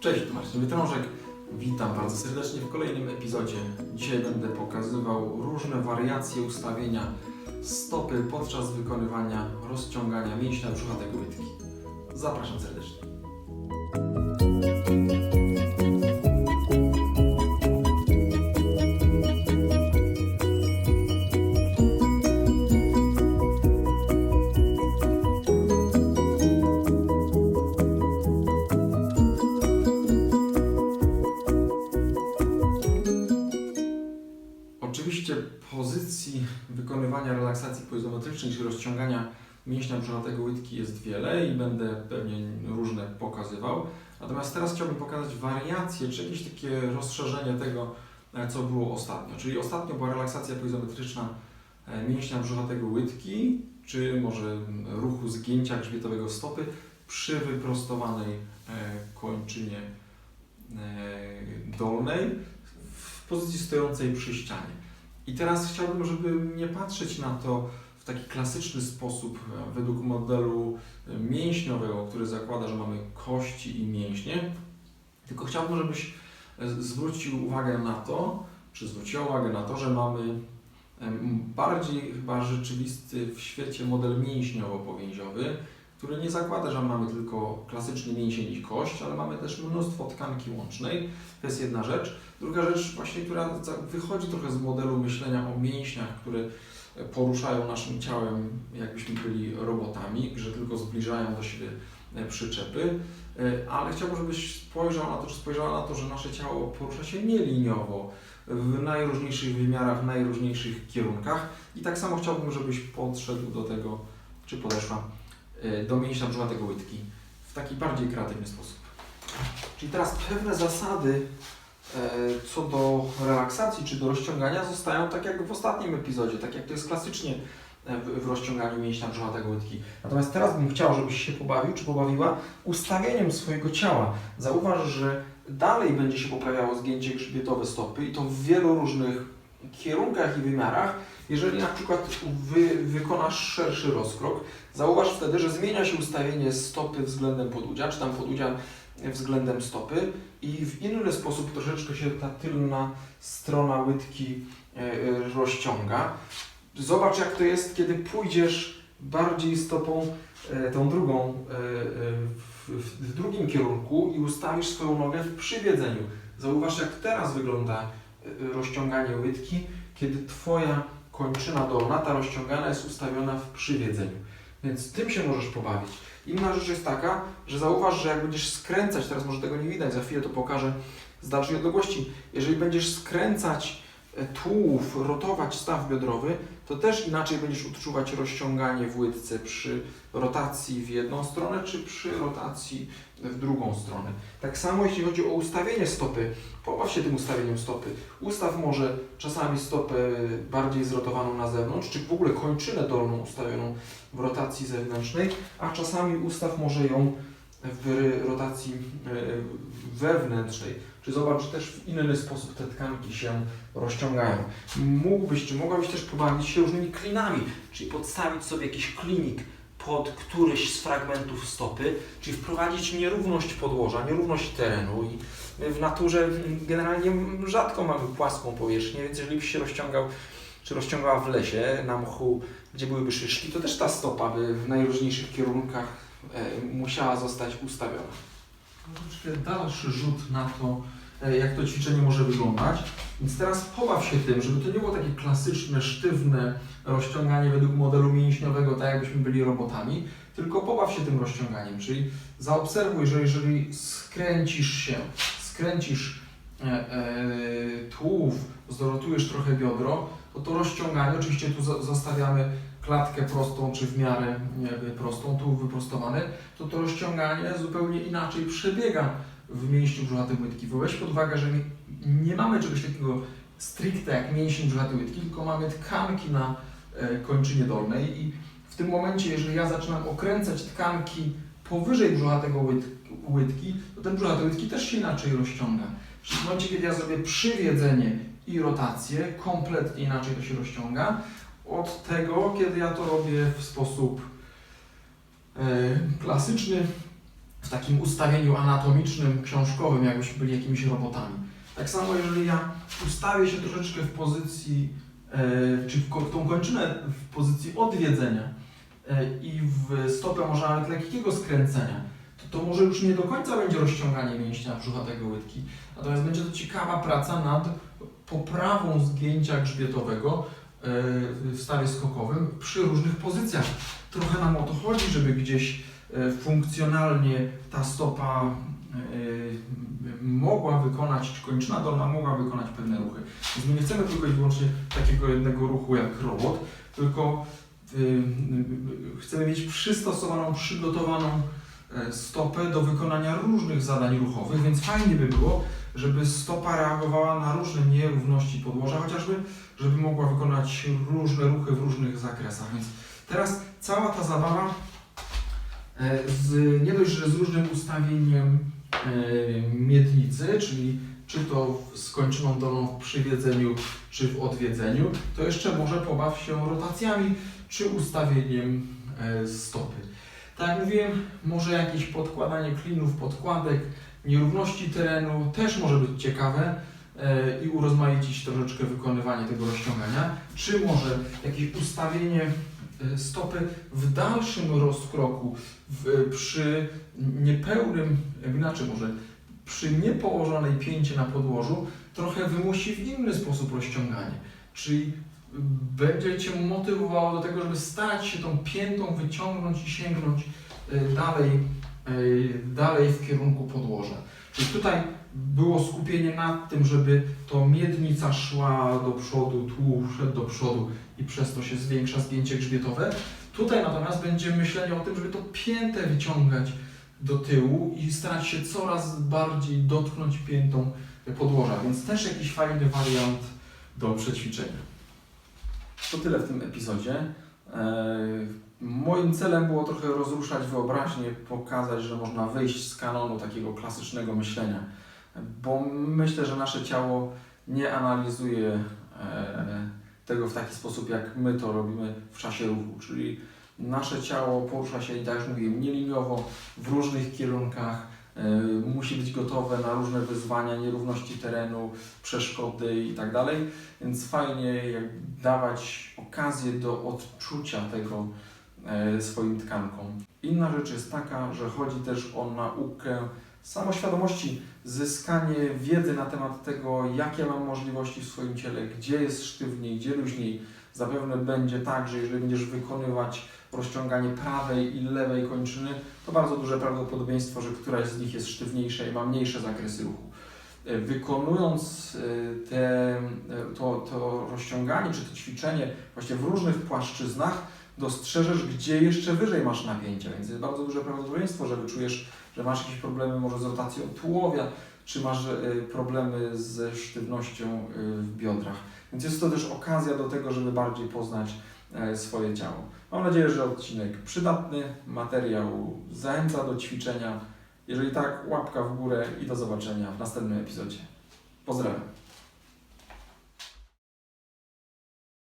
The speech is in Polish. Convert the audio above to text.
Cześć, tu Marcin Wytrążek. Witam bardzo serdecznie w kolejnym epizodzie. Dzisiaj będę pokazywał różne wariacje ustawienia stopy podczas wykonywania rozciągania mięśnia brzuchatego łydki. Zapraszam serdecznie. Oczywiście pozycji wykonywania relaksacji poizometrycznej, czyli rozciągania mięśnia brzuchatego łydki jest wiele i będę pewnie różne pokazywał. Natomiast teraz chciałbym pokazać wariacje, czy jakieś takie rozszerzenie tego, e, co było ostatnio. Czyli ostatnio była relaksacja poizometryczna e, mięśnia brzuchatego łydki, czy może ruchu zgięcia grzbietowego stopy przy wyprostowanej e, kończynie dolnej w pozycji stojącej przy ścianie. I teraz chciałbym, żeby nie patrzeć na to w taki klasyczny sposób, e, według modelu e, mięśniowego, który zakłada, że mamy kości i mięśnie, tylko chciałbym, żebyś e, zwrócił uwagę na to, czy zwróciła uwagę na to, że mamy bardziej chyba rzeczywisty w świecie model mięśniowo-powięziowy, który nie zakłada, że mamy tylko klasyczny mięsień i kość, ale mamy też mnóstwo tkanki łącznej. To jest jedna rzecz. Druga rzecz, właśnie, która wychodzi trochę z modelu myślenia o mięśniach, które poruszają naszym ciałem, jakbyśmy byli robotami, że tylko zbliżają do siebie e, przyczepy, E, ale chciałbym, żebyś spojrzał na to, czy spojrzała na to, że nasze ciało porusza się nieliniowo, w najróżniejszych wymiarach, w najróżniejszych kierunkach i tak samo chciałbym, żebyś podszedł do tego, czy podeszła e, do mięśnia brzuchatego łydki w taki bardziej kreatywny sposób. Czyli teraz pewne zasady e, co do relaksacji czy do rozciągania zostają tak jak w ostatnim epizodzie, tak jak to jest klasycznie e, w, rozciąganiu mięśnia brzuchatego łydki. Natomiast teraz bym chciał, żebyś się pobawił czy pobawiła ustawieniem swojego ciała. Zauważ, że dalej będzie się poprawiało zgięcie grzbietowe stopy i to w wielu różnych kierunkach i wymiarach. Jeżeli na przykład wy, wykonasz szerszy rozkrok, zauważ wtedy, że zmienia się ustawienie stopy względem podudzia, czy tam podudzia względem stopy i w inny sposób troszeczkę się ta tylna strona łydki e, e, rozciąga. Zobacz jak to jest, kiedy pójdziesz bardziej stopą e, tą drugą w, w, drugim kierunku i ustawisz swoją nogę w przywiedzeniu. Zauważ jak teraz wygląda rozciąganie łydki, kiedy Twoja kończyna dolna, ta rozciągana jest ustawiona w przywiedzeniu. Więc tym się możesz pobawić. Inna rzecz jest taka, że zauważ, że jak będziesz skręcać, teraz może tego nie widać, za chwilę to pokażę z dalszej odległości, jeżeli będziesz skręcać tułów, rotować staw biodrowy, to też inaczej będziesz odczuwać rozciąganie w łydce przy rotacji w jedną stronę, czy przy rotacji w drugą stronę. Tak samo jeśli chodzi o ustawienie stopy, pobaw się tym ustawieniem stopy. Ustaw może czasami stopę bardziej zrotowaną na zewnątrz, czy w ogóle kończynę dolną ustawioną w rotacji zewnętrznej, a czasami ustaw może ją w rotacji e, wewnętrznej. Czy zobacz, że też w inny sposób te tkanki się rozciągają. Mógłbyś, czy mogłabyś też pobawić się różnymi klinami, czyli podstawić sobie jakiś klinik pod któryś z fragmentów stopy, czyli wprowadzić nierówność podłoża, nierówność terenu i w naturze generalnie rzadko mamy płaską powierzchnię, więc jeżeli byś się rozciągał, czy rozciągała w lesie, na mchu, gdzie byłyby szyszki, to też ta stopa by w najróżniejszych kierunkach musiała zostać ustawiona. Troszeczkę dalszy rzut na to, e, jak to ćwiczenie może wyglądać. Więc teraz pobaw się tym, żeby to nie było takie klasyczne, sztywne rozciąganie według modelu mięśniowego, tak jakbyśmy byli robotami, tylko pobaw się tym rozciąganiem, czyli zaobserwuj, że jeżeli skręcisz się, skręcisz e, e, tułów, zdorotujesz trochę biodro, to to rozciąganie, oczywiście tu zostawiamy klatkę prostą, czy w miarę prostą, tułów wyprostowany, to to rozciąganie zupełnie inaczej przebiega w mięśniu brzuchatej łydki. Weź pod uwagę, że nie, mamy czegoś takiego stricte jak mięsień brzuchatej łydki, tylko mamy tkanki na e, kończynie dolnej i w tym momencie, jeżeli ja zaczynam okręcać tkanki powyżej brzuchatego łydki, to ten brzuchaty łydki też się inaczej rozciąga. W momencie, kiedy ja zrobię przywiedzenie i rotację, kompletnie inaczej to się rozciąga od tego, kiedy ja to robię w sposób e, klasyczny, w takim ustawieniu anatomicznym, książkowym, jakbyśmy byli jakimiś robotami. Tak samo, jeżeli ja ustawię się troszeczkę w pozycji, e, czy w tą kończynę w pozycji odwiedzenia e, i w stopę może nawet lekkiego skręcenia, to to może już nie do końca będzie rozciąganie mięśnia brzuchatego łydki, natomiast będzie to ciekawa praca nad poprawą zgięcia grzbietowego e, w stawie skokowym przy różnych pozycjach. Trochę nam o to chodzi, żeby gdzieś e, funkcjonalnie ta stopa e, mogła wykonać, czy kończyna dolna mogła wykonać pewne ruchy. Więc my nie chcemy tylko i wyłącznie takiego jednego ruchu jak robot, tylko chcemy mieć przystosowaną, przygotowaną stopę do wykonania różnych zadań ruchowych, więc fajnie by było, żeby stopa reagowała na różne nierówności podłoża, chociażby, żeby mogła wykonać różne ruchy w różnych zakresach. Więc teraz cała ta zabawa e, z, nie dość, że z różnym ustawieniem e, miednicy, czyli czy to z kończyną dolną w przywiedzeniu, czy w odwiedzeniu, to jeszcze może pobaw się rotacjami, czy ustawieniem e, stopy. Tak jak mówiłem, może jakieś podkładanie klinów, podkładek, nierówności terenu też może być ciekawe e, i urozmaicić troszeczkę wykonywanie tego rozciągania, czy może jakieś ustawienie e, stopy w dalszym rozkroku, w, przy niepełnym, inaczej może, przy niepołożonej pięcie na podłożu, trochę wymusi w inny sposób rozciąganie. Czyli będzie Cię motywowało do tego, żeby starać się tą piętą wyciągnąć i sięgnąć e, dalej, e, dalej w kierunku podłoża. Czyli tutaj było skupienie nad tym, żeby to miednica szła do przodu, tułów szedł do przodu i przez to się zwiększa zgięcie grzbietowe. Tutaj natomiast będzie myślenie o tym, żeby to piętę wyciągać do tyłu i starać się coraz bardziej dotknąć piętą podłoża, więc też jakiś fajny wariant do przećwiczenia. To tyle w tym epizodzie. Eee, Moim celem było trochę rozruszać wyobraźnię, pokazać, że można wyjść z kanonu takiego klasycznego myślenia, bo myślę, że nasze ciało nie analizuje e, tego w taki sposób, jak my to robimy w czasie ruchu, czyli nasze ciało porusza się, tak jak mówiłem, nieliniowo, w różnych kierunkach, e, musi być gotowe na różne wyzwania, nierówności terenu, przeszkody i tak więc fajnie dawać okazję do odczucia tego e, swoim tkankom. Inna rzecz jest taka, że chodzi też o naukę samoświadomości, zyskanie wiedzy na temat tego, jakie mam możliwości w swoim ciele, gdzie jest sztywniej, gdzie luźniej. Zapewne będzie tak, że jeżeli będziesz wykonywać rozciąganie prawej i lewej kończyny, to bardzo duże prawdopodobieństwo, że któraś z nich jest sztywniejsza i ma mniejsze zakresy ruchu. E, Wykonując e, te, e, to, to rozciąganie czy to ćwiczenie właśnie w różnych płaszczyznach, dostrzeżesz, gdzie jeszcze wyżej masz napięcia, więc jest bardzo duże prawdopodobieństwo, że wyczujesz, że masz jakieś problemy może z rotacją tułowia, czy masz e, problemy ze sztywnością e, w biodrach. Więc jest to też okazja do tego, żeby bardziej poznać e, swoje ciało. Mam nadzieję, że odcinek przydatny, materiał zachęca do ćwiczenia. Jeżeli tak, łapka w górę i do zobaczenia w następnym epizodzie. Pozdrawiam.